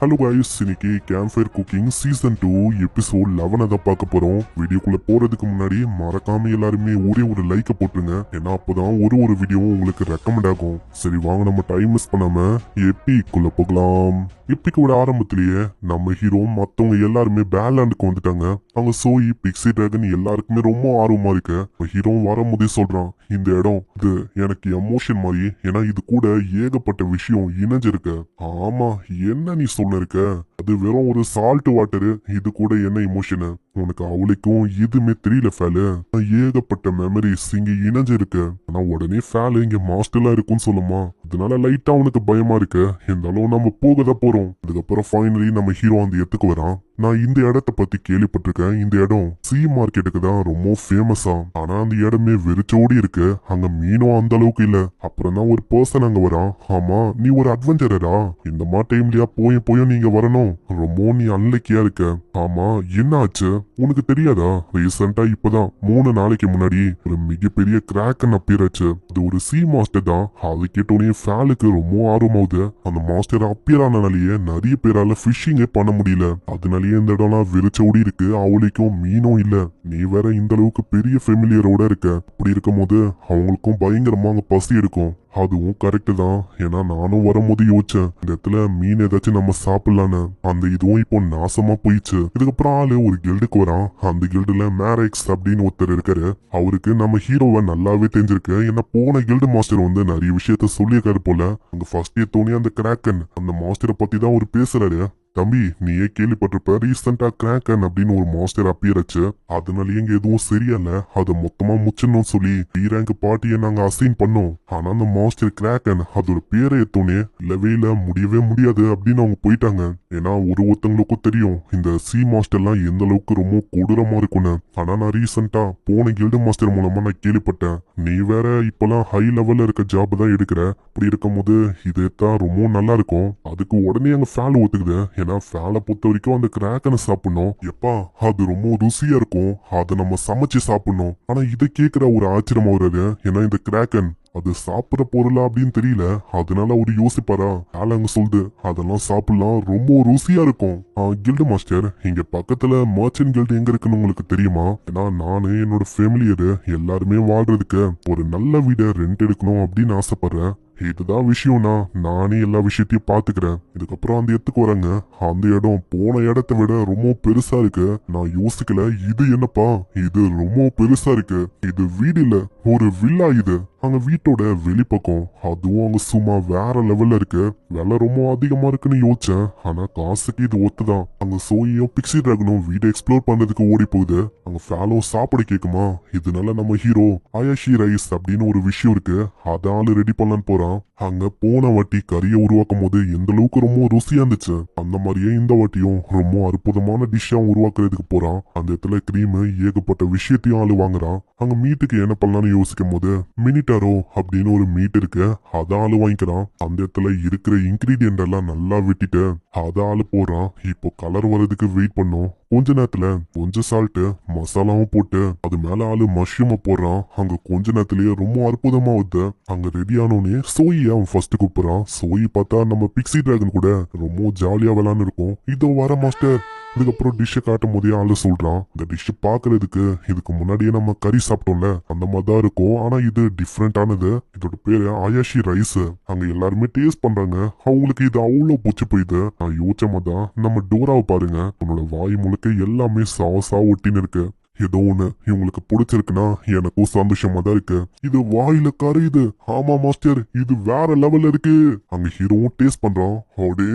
Hello guys இன்னைக்கு camp fire cooking season two episode லெவனை தான் பார்க்க போறோம். வீடியோக்குள்ள போறதுக்கு முன்னாடி மறக்காம எல்லாருமே ஒரே ஒரு லைக்கை போட்டுருங்க. ஏன்னா அப்போதான் ஒரு ஒரு வீடியோவும் உங்களுக்கு ரெக்கமெண்ட் ஆகும். சரி வாங்க நம்ம டைம் மிஸ் பண்ணாம எப்பிக்குள்ளே போகலாம். எப்பிக்கோட ஆரம்பத்திலேயே நம்ம ஹீரோ மத்தவங்க எல்லாருமே பேலாண்டுக்கு வந்துட்டாங்க. அங்க சோயி பிக்ஸி டிராகன் எல்லாருக்குமே ரொம்ப ஆர்வமா இருக்கு. ஹீரோ வரும்போதே சொல்றான் இந்த இடம் இது எனக்கு எமோஷன் மாதிரி. ஏன்னா இது கூட ஏகப்பட்ட விஷயம் இணைஞ்சிருக்கு. ஆமா என்ன நீ ஒன்று இருக்க? அது வெறும் ஒரு சால்ட் வாட்டரு இது கூட என்ன இமோஷனு உனக்கு அவளுக்கும் எதுவுமே தெரியல ஃபேலு ஏகப்பட்ட மெமரிஸ் இங்க இணைஞ்சிருக்கு. ஆனா உடனே ஃபேலு இங்க மாஸ்டர்லாம் இருக்கும்னு சொல்லுமா? அதனால லைட்டா உனக்கு பயமா இருக்கு? இருந்தாலும் நம்ம போக தான் போறோம். அதுக்கப்புறம் ஃபைனலி நம்ம ஹீரோ அந்த இடத்துக்கு வரான். நான் இந்த இடத்த பத்தி கேள்விப்பட்டிருக்கேன். இந்த இடம் சி மார்க்கெட்டுக்கு தான் ரொம்ப ஃபேமஸா ஆனா அந்த இடமே வெறிச்சோடி இருக்கு. அங்க மீனும் அந்த அளவுக்கு இல்ல. அப்புறம் தான் ஒரு பர்சன் அங்க வரான். ஆமா நீ ஒரு அட்வென்ச்சரரா இந்த மா டைம்லயா போயும் போயும் நீங்க வரணும். ரொம்ப நீ அன்லக்கியா இருக்க. ஆமா என்ன ஆச்சு? உனக்கு தெரியாதா? ரீசெண்டா இப்பதான் மூணு நாளைக்கு முன்னாடி ஒரு மிகப்பெரிய கிராக் அப்பியர் ஆச்சு அது ஒரு சி மாஸ்டர் தான். அது கேட்டோடனே ஃபேலுக்கு ரொம்ப ஆர்வமாகுது அந்த மாஸ்டர் அப்பியர் ஆனனாலேயே நிறைய பேரால ஃபிஷிங்கே பண்ண முடியல. அதனாலேயே இந்த இடம்லாம் விரிச்ச ஓடி இருக்கு. அவளுக்கும் மீனும் இல்ல. நீ வேற இந்த அளவுக்கு பெரிய ஃபெமிலியரோட இருக்க. அப்படி இருக்கும்போது அவங்களுக்கும் பயங்கரமா அங்க பசி எடுக்கும். அதுவும் கரெக்டு தான். ஏன்னா நானும் வரும்போது யோசிச்சேன் இந்த இடத்துல மீன் ஏதாச்சும் நம்ம சாப்பிடலான்னு. அந்த இதுவும் இப்போ நாசமா போயிடுச்சு. இதுக்கப்புறம் ஆளு ஒரு கில்டுக்கு வரான். அந்த கில்டுல மேரெக்ஸ் அப்படின்னு ஒருத்தர் இருக்காரு. அவருக்கு நம்ம ஹீரோவை நல்லாவே தெரிஞ்சிருக்கு. ஏன்னா போன கில்டு மாஸ்டர் வந்து நிறைய விஷயத்த சொல்லியிருக்காரு போல. அங்க ஃபர்ஸ்ட் தோணி அந்த கிராக்கன் அந்த மாஸ்டரை பத்தி தான் அவர் பேசுறாரு. தம்பி நீயே கேள்விப்பட்டிருப்ப ரீசெண்டா கிராக்கன் அப்படின்னு ஒரு மாஸ்டர் அப்பியர் ஆச்சு. அதனாலயே இங்க எதுவும் சரியில்ல. அதை மொத்தமா முச்சிடணும் சொல்லி டி ரேங்க் பார்ட்டியை நாங்க அசைன் பண்ணோம். ஆனா அந்த மாஸ்டர் கிராக்கன் அதோட பேரை எத்தோனே இல்லவே இல்ல முடியவே முடியாது அப்படின்னு அவங்க போயிட்டாங்க. ஏன்னா ஒரு ஒருத்தங்களுக்கும் தெரியும் இந்த சி மாஸ்டர்லாம் எந்த அளவுக்கு ரொம்ப கொடூரமா இருக்கும்னு. ஆனா நான் ரீசெண்டா போன கில்டு மாஸ்டர் மூலமா நான் கேள்விப்பட்டேன். நீ வேற இப்பெல்லாம் ஹை லெவல்ல இருக்க ஜாப் தான் எடுக்கிற. அப்படி இருக்கும்போது இது தான் ரொம்ப நல்லா இருக்கும். அதுக்கு உடனே அங்க ஃபேல் ஒத்துக்குது. ஏன்னா சாலை பொறுத்த வரைக்கும் அந்த கிராக்கனை சாப்பிடணும். எப்பா அது ரொம்ப ருசியா இருக்கும். அதை நம்ம சமைச்சு சாப்பிடணும். ஆனா இதை கேட்கிற ஒரு ஆச்சரியமா வருது ஏன்னா இந்த கிராக்கன் அது சாப்பிட பொருளா அப்படின்னு தெரியல. அதனால அவரு யோசிப்பாரா? ஆள் அங்க சொல்லுது அதெல்லாம் சாப்பிடலாம். ரொம்ப ருசியா இருக்கும். கில்டு மாஸ்டர் இங்க பக்கத்துல மர்ச்சன்ட் கில்டு எங்க இருக்குன்னு உங்களுக்கு தெரியுமா? ஏன்னா நானு என்னோட ஃபேமிலியரு எல்லாருமே வாழ்றதுக்கு ஒரு நல்ல வீடை ரெண்ட் எடுக்கணும் அப்படின்னு ஆசைப்படுறேன். இதுதான் விஷயம்னா நானே எல்லா விஷயத்தையும் பார்த்துக்கிறேன். இதுக்கப்புறம் அந்த இடத்துக்கு வராங்க. அந்த இடம் போன இடத்த விட ரொம்ப பெருசா இருக்கு. நான் யோசிக்கல இது என்னப்பா? இது ரொம்ப பெருசா இருக்கு. இது வீடு இல்ல ஒரு வில்லா இது. அங்கே வீட்டோட வெளிப்பக்கம் அதுவும் அங்க சும்மா வேற லெவல்ல இருக்கு. விலை ரொம்ப அதிகமா இருக்குன்னு யோசிச்சேன். ஆனா காசுக்கு இது ஒத்துதான். அங்க சோயும் பிக்ஸி டிராகனும் வீடை எக்ஸ்ப்ளோர் பண்றதுக்கு ஓடி போகுது அங்க ஃபேலோ சாப்பிட கேக்குமா? இதனால நம்ம ஹீரோ அயாஷி ரைஸ் அப்படின்னு ஒரு விஷயம் இருக்கு. அதை ஆளு ரெடி பண்ணலான்னு போறான். அங்க போன வாட்டி கறியை உருவாக்கும் போது எந்த அளவுக்கு ரொம்ப ருசியா இருந்துச்சு. அந்த மாதிரியே இந்த வாட்டியும் ரொம்ப அற்புதமான டிஷ்ஷா உருவாக்குறதுக்கு போறான். அந்த இடத்துல கிரீம் ஏகப்பட்ட விஷயத்தையும் ஆளு வாங்குறான். அங்க மீட்டுக்கு என்ன பண்ணலாம்னு யோசிக்கும் போது மினிட்டாரோ அப்படின்னு ஒரு மீட் இருக்கு. அதை ஆளு வாங்கிக்கிறான். அந்த இடத்துல இருக்கிற இன்கிரீடியன்ட் எல்லாம் நல்லா வெட்டிட்டு அத ஆளு போடுறான். இப்போ கலர் வர்றதுக்கு வெயிட் பண்ணும். கொஞ்ச நேரத்துல கொஞ்சம் சால்ட்டு மசாலாவும் போட்டு அது மேல ஆளு மஷ்ரூம போடுறான். அங்க கொஞ்ச நேரத்திலேயே ரொம்ப அற்புதமா வருது. அங்க ரெடி ஆனோடனே சோயி அவன் ஃபர்ஸ்ட் கூப்பிடுறான். சோயி பார்த்தா நம்ம பிக்ஸி டிராகன் கூட ரொம்ப ஜாலியா விளான்னு இருக்கும் இதோ வர மாஸ்டர் இதுக்கப்புறம் டிஷ்ஷை காட்டும் போதே ஆளு சொல்றான் இந்த டிஷ் பாக்குறதுக்கு இதுக்கு முன்னாடியே நம்ம கறி சாப்பிட்டோம்ல அந்த மாதிரி தான் இருக்கும். ஆனா இது டிஃப்ரெண்டானது இதோட பேரு ஆயாஷி ரைஸ் அங்க எல்லாருமே டேஸ்ட் பண்றாங்க. அவங்களுக்கு இது அவ்வளவு பிடிச்சி போயிது நான் யோசிச்ச மாதிரி தான் நம்ம டோராவை பாருங்க. உன்னோட வாய் முழுக்க எல்லாமே சாசா ஒட்டின்னு இருக்கு. ஏதோ ஒண்ணு இவங்களுக்கு பிடிச்சிருக்குன்னா எனக்கும் சந்தோஷமா தான் இருக்கு. இது வாயில கரையுது. ஆமா மாஸ்டர். இது வேற லெவல்ல இருக்கு. அங்க ஹீரோவும் டேஸ்ட் பண்றான்.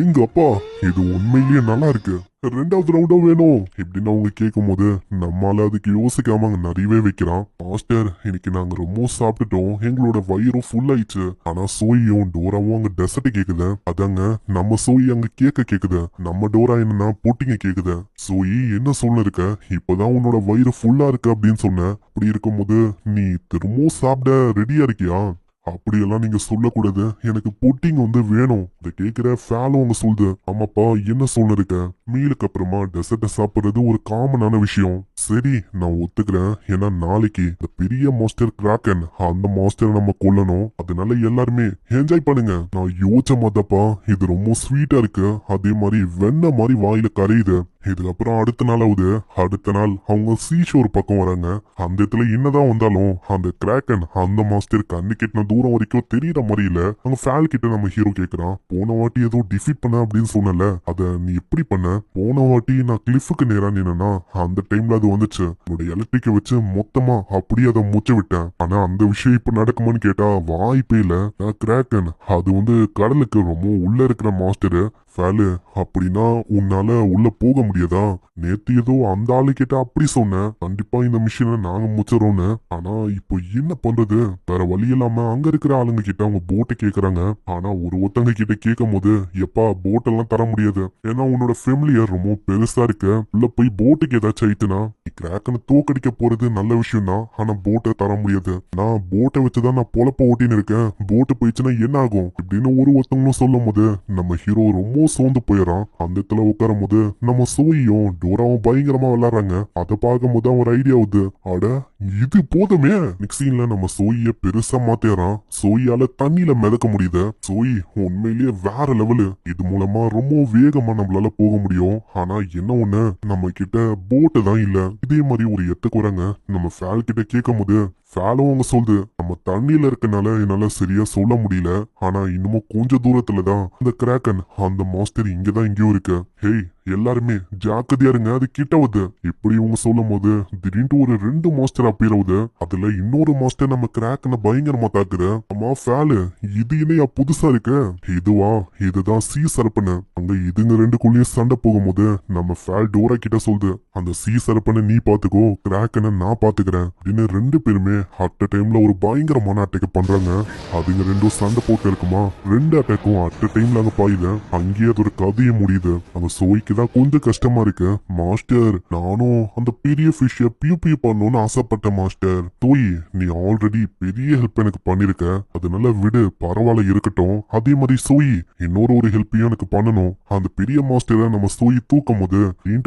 எங்க அப்பா இது உண்மையிலேயே நல்லா இருக்கு. ரெண்டாவது ரவுண்டும் வேணும். இப்படின்னு அவங்க கேட்கும் போது நம்மால அதுக்கு யோசிக்காம அங்க நிறையவே வைக்கிறான். மாஸ்டர் இன்னைக்கு நாங்க ரொம்ப சாப்பிட்டுட்டோம். எங்களோட வயிறும் ஃபுல் ஆயிடுச்சு. ஆனா சோயும் டோராவும் அங்க டெசர்ட் கேக்குது. அதாங்க நம்ம சோயி அங்க கேக்க கேக்குது. நம்ம டோரா என்னன்னா புட்டிங்க கேக்குது. சோயி என்ன சொல்ல இருக்க? இப்பதான் உன்னோட வயிறு ஃபுல்லா இருக்கு அப்படின்னு சொன்ன. அப்படி இருக்கும்போது நீ திரும்பவும் சாப்பிட ரெடியா இருக்கியா? அப்படியெல்லாம் நீங்க சொல்லக்கூடாது. எனக்கு புட்டிங் வந்து வேணும். இதை கேட்குற ஃபேலும் அவங்க சொல்லுது. ஆமாப்பா என்ன சொல்ல இருக்க? மீலுக்கு அப்புறமா டெசர்ட்டை சாப்பிட்றது ஒரு காமனான விஷயம். சரி நான் ஒத்துக்கிறேன். ஏன்னா நாளைக்கு இந்த பெரிய மாஸ்டர் கிராக்கன் அந்த மாஸ்டர் நம்ம கொல்லணும். அதனால எல்லாருமே என்ஜாய் பண்ணுங்க. நான் யோசிச்ச மாதப்பா இது ரொம்ப ஸ்வீட்டா இருக்கு. அதே மாதிரி வெண்ணெய் மாதிரி வாயில கரையுது. இதுக்கப்புறம் அடுத்த நாளாவது அடுத்த நாள் அவங்க சீஷோர் பக்கம் வராங்க. அந்த இடத்துல என்னதான் வந்தாலும் அந்த கிராக்கன் அந்த மாஸ்டர் கண்ணு கெட்டின தூரம் வரைக்கும் தெரியற மாதிரி இல்ல. அங்க ஃபேல் கிட்ட நம்ம ஹீரோ கேக்குறான். போன வாட்டி ஏதோ டிஃபீட் பண்ண அப்படின்னு சொன்னல அத நீ எப்படி பண்ண? போன வாட்டி நான் கிளிஃபுக்கு நேரா நின்னா அந்த டைம்ல அது வந்துச்சு என்னோட எலக்ட்ரிக்க வச்சு மொத்தமா அப்படியே அதை முச்ச விட்டேன். ஆனா அந்த விஷயம் இப்ப நடக்குமான்னு கேட்டா வாய்ப்பே இல்ல. நான் கிராக்கன். அது வந்து கடலுக்கு ரொம்ப உள்ள இருக்கிற மாஸ்டரு. ஃபேலு அப்படின்னா உன்னால உள்ள போக முடியாதா? நேத்து ஏதோ அந்த ஆளு கிட்ட அப்படி சொன்னேன் கண்டிப்பா இந்த மிஷினை நாங்க முச்சிரோன்னு ஆனா இப்போ என்ன பண்றது? வேற வழி இல்லாம அங்க இருக்கிற ஆளுங்க கிட்ட அவங்க போட்டை கேக்குறாங்க. ஆனா ஒரு ஒருத்தங்க கிட்ட கேட்கும் போது எப்பா போட்டெல்லாம் தர முடியாது. ஏன்னா உன்னோட ஃபேமிலியர் ரொம்ப பெருசா இருக்கு. உள்ள போய் போட்டுக்கு ஏதாச்சும் ஆயிட்டுனா நீ கிராக்கனை தோக்கடிக்க போறது நல்ல விஷயம் தான் ஆனா போட்டை தர முடியாது. நான் போட்டை வச்சுதான் நான் பொழப்ப ஓட்டின்னு இருக்கேன். போட்டு போயிடுச்சுன்னா என்ன ஆகும்? இப்படின்னு ஒரு ஒருத்தவங்களும் சொல்லும் போது நம்ம ஹீரோ ரொம்ப சோர்ந்து போயிடறான் அந்த இடத்துல உட்காரும் போது நம்ம சோயும். டோராவும் பயங்கரமா விளையாடுறாங்க. அதை பார்க்கும் போது ஒரு ஐடியா ஆகுது அட இது போதுமே. மிக்சின்ல நம்ம சோயிய பெருசா மாத்தேறான் சோயால தண்ணியில மிதக்க முடியுது. சோய் உண்மையிலேயே வேற லெவலு இது மூலமா ரொம்ப வேகமா நம்மளால போக முடியும். ஆனா என்ன ஒண்ணு? நம்ம கிட்ட போட்டு தான் இல்ல. இதே மாதிரி ஒரு எத்த வராங்க நம்ம ஃபேல் கிட்ட கேட்கும் போது ஃபேலும் அவங்க சொல்லுது. நம்ம தண்ணியில இருக்கனால என்னால சரியா சொல்ல முடியல. ஆனா இன்னமும் கொஞ்ச தூரத்துல தான் அந்த கிராக்கன் அந்த மாஸ்டர் இங்கதான் இங்கேயும் இருக்கு. ஹேய் எல்லாருமே ஜாக்கிரதையா இருங்க அது கிட்ட வருது இப்படி இவங்க சொல்லும் போது திடீர்னு ஒரு ரெண்டு மாஸ்டர் அப்பீர் ஆகுது அதுல இன்னொரு மாஸ்டர் நம்ம கிராக்ன பயங்கரமா தாக்குது. அம்மா ஃபேலு இது என்னையா புதுசா இருக்கு? இதுவா? இதுதான் சி சரப்பனு அங்க இதுங்க ரெண்டுக்குள்ளேயும் சண்டை போகும்போது நம்ம ஃபேல் டோரா கிட்ட சொல்லுது. அந்த சி சரப்பனை நீ பாத்துக்கோ கிராக்கனை நான் பாத்துக்கிறேன். அப்படின்னு ரெண்டு பேருமே அட் டைம்ல ஒரு பயங்கரமான அட்டைக்கு பண்றாங்க. அதுங்க ரெண்டும் சண்டை போட்டு இருக்குமா ரெண்டு அட்டைக்கும் அட் டைம்ல அங்க பாயுது. அங்கேயே அது ஒரு கதையை முடியுது. அங்க சோய்க்கு தான் கொஞ்சம் கஷ்டமா இருக்கு. மாஸ்டர் நானும் அந்த பெரிய ஃபிஷ்ஷ பியூ பியூ பண்ணணும்னு ஆசைப்பட்டேன் மாஸ்டர். தோய் நீ ஆல்ரெடி பெரிய ஹெல்ப் எனக்கு பண்ணிருக்க. அதனால விடு பரவாயில்ல இருக்கட்டும். அதே மாதிரி சோயி இன்னொரு ஒரு ஹெல்ப்பையும் எனக்கு பண்ணணும். அந்த பெரிய மாஸ்டரை நம்ம சோயி தூக்கும் போது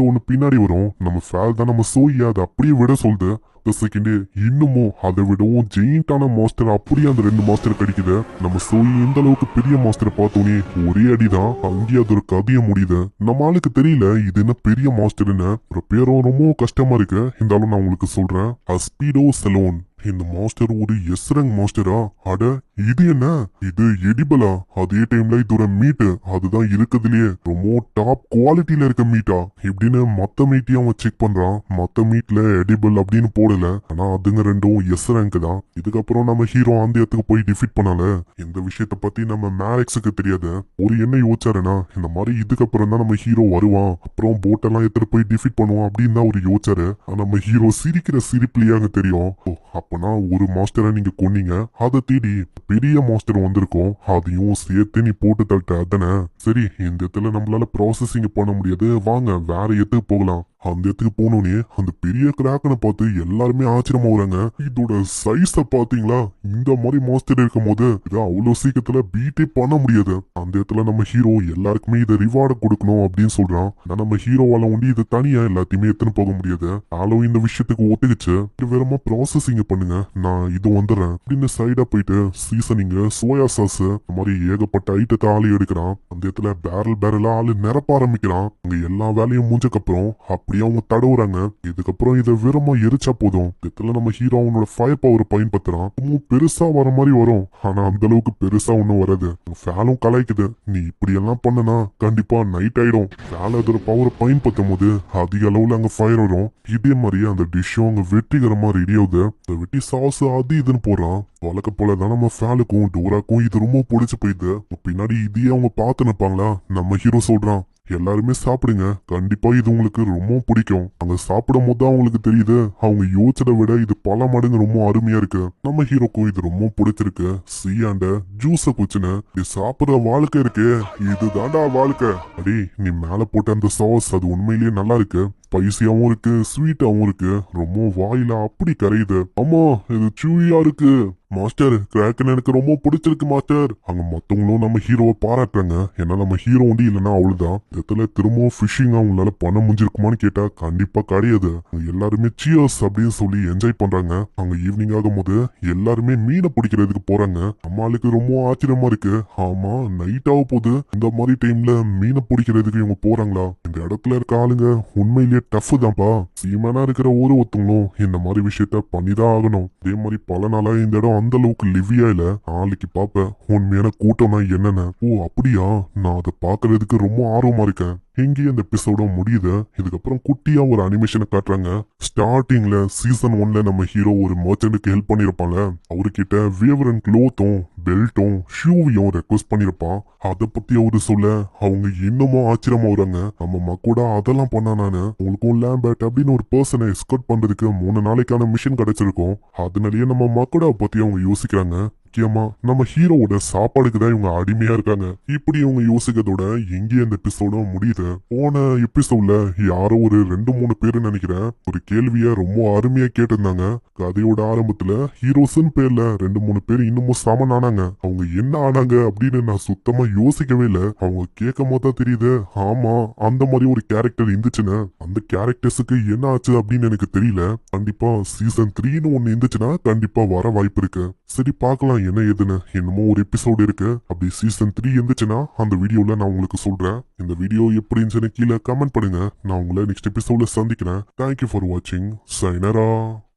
ஒன்று பின்னாடி வரும். நம்ம ஃபேல் தான் நம்ம சோயை அதை அப்படியே விட சொல்லுது. செகண்ட் இன்னமும் அதை விடவும் ஜெயிண்டான மாஸ்டர் அப்படியே அந்த ரெண்டு மாஸ்டர் கிடைக்குது? நம்ம சோய் எந்த அளவுக்கு பெரிய மாஸ்டர் பார்த்தோன்னே ஒரே அடிதான். அங்கேயே அது ஒரு கதைய முடியுது. நம்ம ஆளுக்கு தெரியல இது என்ன பெரிய மாஸ்டர்னு ஒரு பேரும் ரொம்ப கஷ்டமா இருக்கு. இருந்தாலும் நான் உங்களுக்கு சொல்றேன் அஸ்பீடோ செலோன். இந்த மாஸ்டர் ஒரு எஸ் மாஸ்டரா? அட இது என்ன? இது எடிபலா அதே டைம்ல இது ஒரு மீட் அதுதான் இருக்கிறதுலயே ரொம்ப டாப் குவாலிட்டியில இருக்க மீட்டா இப்படின்னு மத்த மீட்டையும் அவன் செக் பண்றான். மத்த மீட்ல எடிபல் அப்படின்னு போடல. ஆனா அதுங்க ரெண்டும் எஸ் ரேங்க் தான். இதுக்கப்புறம் நம்ம ஹீரோ அந்த இடத்துக்கு போய் டிஃபிட் பண்ணால? இந்த விஷயத்த பத்தி நம்ம மேரக்ஸுக்கு தெரியாது. ஒரு என்ன யோசிச்சாருன்னா இந்த மாதிரி இதுக்கப்புறம் தான் நம்ம ஹீரோ வருவான். அப்புறம் போட்டெல்லாம் எடுத்துட்டு போய் டிஃபிட் பண்ணுவான் அப்படின்னு தான் ஒரு யோசிச்சாரு. ஆனா நம்ம ஹீரோ சிரிக்கிற சிரிப்புலயே அங்க தெரியும். ஓ, அப்பனா ஒரு மாஸ்டரை நீங்க கொன்னீங்க. அதை தேடி பெரிய மாஸ்டர் வந்திருக்கோம். அதையும் சேர்த்து நீ போட்டு தள்ளிட்ட அதானே சரி இந்த இடத்துல நம்மளால ப்ராசஸிங் பண்ண முடியாது. வாங்க வேற இடத்துக்கு போகலாம். அந்த இடத்துக்கு போனோடனே அந்த பெரிய கிராக்கனை பார்த்து எல்லாருமே ஆச்சரியமாகறாங்க. இதோட சைஸ பாத்தீங்களா இந்த மாதிரி மாஸ்டர் இருக்கும் போது இதை அவ்வளவு சீக்கிரத்துல பீட்டே பண்ண முடியாது. அந்த இடத்துல நம்ம ஹீரோ எல்லாருக்குமே இதை ரிவார்டு கொடுக்கணும் அப்படின்னு சொல்றான். ஆனா நம்ம ஹீரோவால ஒண்டி இது தனியா எல்லாத்தையுமே எடுத்துன்னு போக முடியாது. ஆளோ இந்த விஷயத்துக்கு ஒத்துக்கிச்சு. இது வேறமா ப்ராசஸிங் பண்ணுங்க. நான் இது வந்துடுறேன். அப்படின்னு சைடா போயிட்டு சீசனிங் சோயா சாஸ் இந்த மாதிரி ஏகப்பட்ட ஐட்டத்தை ஆளு எடுக்கிறான். அந்த இடத்துல பேரல் பேரலா ஆளு நிரப்ப ஆரம்பிக்கிறான். அங்க எல்லா வேலையும் முடிஞ்சக்கப்புறம் அப்படியே அவங்க தடவுறாங்க. இதுக்கப்புறம் இதை வெறுமா எரிச்சா போதும். இதுல நம்ம ஹீரோ அவனோட ஃபயர் பவர் பயன்படுத்துறான். ரொம்ப பெருசா வர மாதிரி வரும். ஆனா அந்த அளவுக்கு பெருசா ஒன்றும் வராது. ஃபேலும் கலாய்க்குது. நீ இப்படி எல்லாம் பண்ணனா கண்டிப்பா நைட் ஆயிடும். ஃபேல அதோட பவரை பயன்படுத்தும் போது அதிக அளவுல அங்க ஃபயர் வரும். இதே மாதிரியே அந்த டிஷ்ஷும் அங்க வெற்றிகரமா ரெடி ஆகுது. இந்த வெட்டி சாஸ் அது இதுன்னு போடுறான். வழக்க போலதான் நம்ம ஃபேலுக்கும் டோராக்கும் இது ரொம்ப பிடிச்சு போயிடுது. பின்னாடி இதையே அவங்க பார்த்து நிப்பாங்களா? நம்ம ஹீரோ சொல்றான். எல்லாருமே சாப்பிடுங்க. கண்டிப்பா இது உங்களுக்கு ரொம்ப பிடிக்கும். அங்க சாப்பிடும் போது தான் அவங்களுக்கு தெரியுது. அவங்க யோசிச்சதை விட இது பல மடங்கு ரொம்ப அருமையா இருக்கு. நம்ம ஹீரோக்கும் இது ரொம்ப பிடிச்சிருக்கு. சீயாண்ட ஜூஸ குச்சின இது சாப்பிடுற வாழ்க்கை இருக்கே. இதுதான்டா வாழ்க்கை. அடி நீ மேல போட்ட அந்த சாஸ் அது உண்மையிலேயே நல்லா இருக்கு. ஸ்பைசியாவும் இருக்கு ஸ்வீட்டாவும் இருக்கு. ரொம்ப வாயில அப்படி கரையுது. அம்மா இது சூயா இருக்கு. மாஸ்டர் கிராக்கன் எனக்கு ரொம்ப பிடிச்சிருக்கு மாஸ்டர் அங்க மத்தவங்களும் நம்ம ஹீரோவை பாராட்டுறாங்க. ஏன்னா நம்ம ஹீரோ வந்து இல்லைன்னா அவ்வளவுதான். இடத்துல திரும்பவும் ஃபிஷிங் அவங்களால பண்ண முடிஞ்சிருக்குமான்னு கேட்டா கண்டிப்பா கிடையாது எல்லாருமே சியர்ஸ் அப்படின்னு சொல்லி என்ஜாய் பண்றாங்க. அங்க ஈவினிங் ஆகும்போது எல்லாருமே மீனை பிடிக்கிறதுக்கு போறாங்க. அம்மாளுக்கு ரொம்ப ஆச்சரியமா இருக்கு. ஆமா நைட் ஆக போது இந்த மாதிரி டைம்ல மீனை பிடிக்கிறதுக்கு இவங்க போறாங்களா? இந்த இடத்துல இருக்க ஆளுங்க உண்மையிலேயே டஃப் தான்ப்பா சீமானா இருக்கிற ஒரு ஒருத்தவங்களும் இந்த மாதிரி விஷயத்த பண்ணிதான் ஆகணும். அதே மாதிரி பல நாளா இந்த இடம் அந்த அளவுக்கு லிவியா இல்ல. நாளைக்கு பாப்ப உண்மையான கூட்டம்னா என்னென்ன? ஓ அப்படியா? நான் அதை பாக்குறதுக்கு ரொம்ப ஆர்வமா இருக்கேன். இங்கேயே இந்த எபிசோட முடியுது. இதுக்கப்புறம் குட்டியா ஒரு அனிமேஷனை காட்டுறாங்க. ஸ்டார்டிங்ல சீசன் ஒன்ல நம்ம ஹீரோ ஒரு மர்ச்சன்ட்டுக்கு ஹெல்ப் பண்ணிருப்பாங்க அவர்கிட்ட வேவரன் க்ளோத்தும் பெல்ட்டும் ஷூவையும் ரெக்வஸ்ட் பண்ணிருப்பான். அதை பத்தி அவரு சொல்ல அவங்க இன்னமும் ஆச்சரியமா வராங்க. நம்ம மக்கோட அதெல்லாம் பண்ணா நானு? உங்களுக்கும் லேம்பர்ட் அப்படின்னு ஒரு பர்சனை எஸ்கர்ட் பண்றதுக்கு மூணு நாளைக்கான மிஷின் கிடைச்சிருக்கும். அதனாலயே நம்ம மக்கோட பத்தி அவங்க யோசிக்கிறாங்க. முக்கியமா நம்ம ஹீரோவோட சாப்பாடுக்கு தான் இவங்க அடிமையா இருக்காங்க. இப்படி இவங்க யோசிக்கிறதோட எங்கே இந்த எபிசோட முடியுது. போன எபிசோட்ல யாரோ ஒரு ரெண்டு மூணு பேர் நினைக்கிறேன் ஒரு கேள்விய ரொம்ப அருமையா கேட்டிருந்தாங்க. கதையோட ஆரம்பத்துல ஹீரோஸ்ன்னு பேர்ல ரெண்டு மூணு பேர் இன்னமும் சமன் ஆனாங்க அவங்க என்ன ஆனாங்க அப்படின்னு நான் சுத்தமா யோசிக்கவே இல்லை. அவங்க கேட்கும் போது தான் தெரியுது ஆமா அந்த மாதிரி ஒரு கேரக்டர் இருந்துச்சுன்னு. அந்த கேரக்டர்ஸுக்கு என்ன ஆச்சு அப்படின்னு எனக்கு தெரியல. கண்டிப்பா சீசன் த்ரீன்னு ஒன்னு இருந்துச்சுன்னா கண்டிப்பா வர வாய்ப்பு இருக்கு. சரி பார்க்கலாம். என்ன ஏதுன்னு? என்னமோ ஒரு எபிசோடு இருக்கு. அப்படி சீசன் த்ரீ இருந்துச்சுன்னா அந்த வீடியோல நான் உங்களுக்கு சொல்றேன். இந்த வீடியோ எப்படி இருந்துச்சுன்னு கீழே கமெண்ட் பண்ணுங்க. நான் உங்களை நெக்ஸ்ட் எபிசோட்ல சந்திக்கிறேன். தேங்க்யூ ஃபார் வாட்சிங் சைனரா